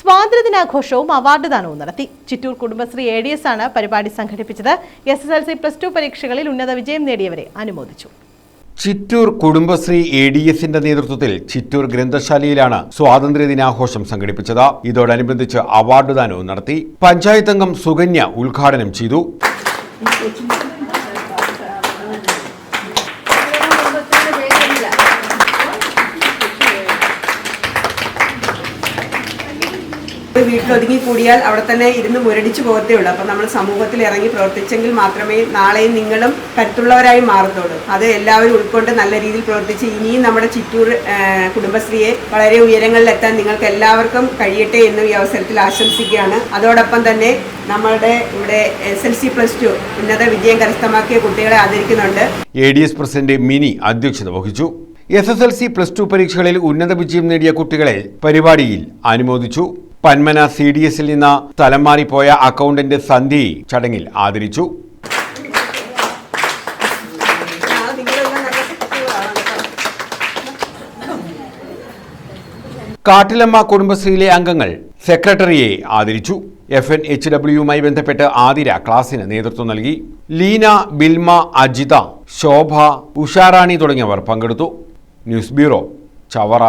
സ്വാതന്ത്ര്യദിനാഘോഷവും award ദാനവും നടത്തി. Chittur Kudumbashree A D S ആണ് പരിപാടി സംഘടിപ്പിച്ചത്. S S L C plus two പരീക്ഷകളിൽ ഉന്നത വിജയം നേടിയവരെ അനുമോദിച്ചു. ചിറ്റൂർ കുടുംബശ്രീ എ ഡി എസിന്റെ നേതൃത്വത്തിൽ ചിറ്റൂർ ഗ്രന്ഥശാലയിലാണ് സ്വാതന്ത്ര്യ ദിനാഘോഷം സംഘടിപ്പിച്ചത്. ഇതോടനുബന്ധിച്ച് അവാർഡ് ദാനവും നടത്തി. പഞ്ചായത്ത് അംഗം സുകന്യ ഉദ്ഘാടനം ചെയ്തു. ഒരു വീട്ടിലൊതുങ്ങി കൂടിയാൽ അവിടെ തന്നെ ഇരുന്ന് മുരടിച്ചു പോകത്തേ ഉള്ളൂ. അപ്പം നമ്മൾ സമൂഹത്തിൽ ഇറങ്ങി പ്രവർത്തിച്ചെങ്കിൽ മാത്രമേ നാളെയും നിങ്ങളും കരുത്തുള്ളവരായി മാറത്തുള്ളൂ അത് എല്ലാവരും ഉൾക്കൊണ്ട് നല്ല രീതിയിൽ പ്രവർത്തിച്ച് ഇനിയും നമ്മുടെ ചിറ്റൂർ കുടുംബശ്രീയെ വളരെ ഉയരങ്ങളിലെത്താൻ നിങ്ങൾക്ക് എല്ലാവർക്കും കഴിയട്ടെ എന്ന് ഈ അവസരത്തിൽ ആശംസിക്കുകയാണ്. അതോടൊപ്പം തന്നെ നമ്മളുടെ ഇവിടെ S L C plus two ഉന്നത വിജയം കരസ്ഥമാക്കിയ കുട്ടികളെ ആദരിക്കുന്നുണ്ട്. A D S president Mini അധ്യക്ഷത വഹിച്ചു. S S L C plus two പരീക്ഷകളിൽ ഉന്നത വിജയം നേടിയ കുട്ടികളെ പരിപാടിയിൽ അനുമോദിച്ചു. പന്മന സി ഡി എസിൽ നിന്ന് സ്ഥലം മാറിപ്പോയ അക്കൗണ്ടന്റ് സന്ധി ചടങ്ങിൽ ആദരിച്ചു. കാട്ടിലമ്മ കുടുംബശ്രീയിലെ അംഗങ്ങൾ സെക്രട്ടറിയെ ആദരിച്ചു. എഫ് എൻ എച്ച് ഡബ്ല്യുമായി ബന്ധപ്പെട്ട് ആതിര ക്ലാസിന് നേതൃത്വം നൽകി. ലീന ബിൽമ അജിത ശോഭ ഉഷാറാണി തുടങ്ങിയവർ പങ്കെടുത്തു. News bureau Chavara.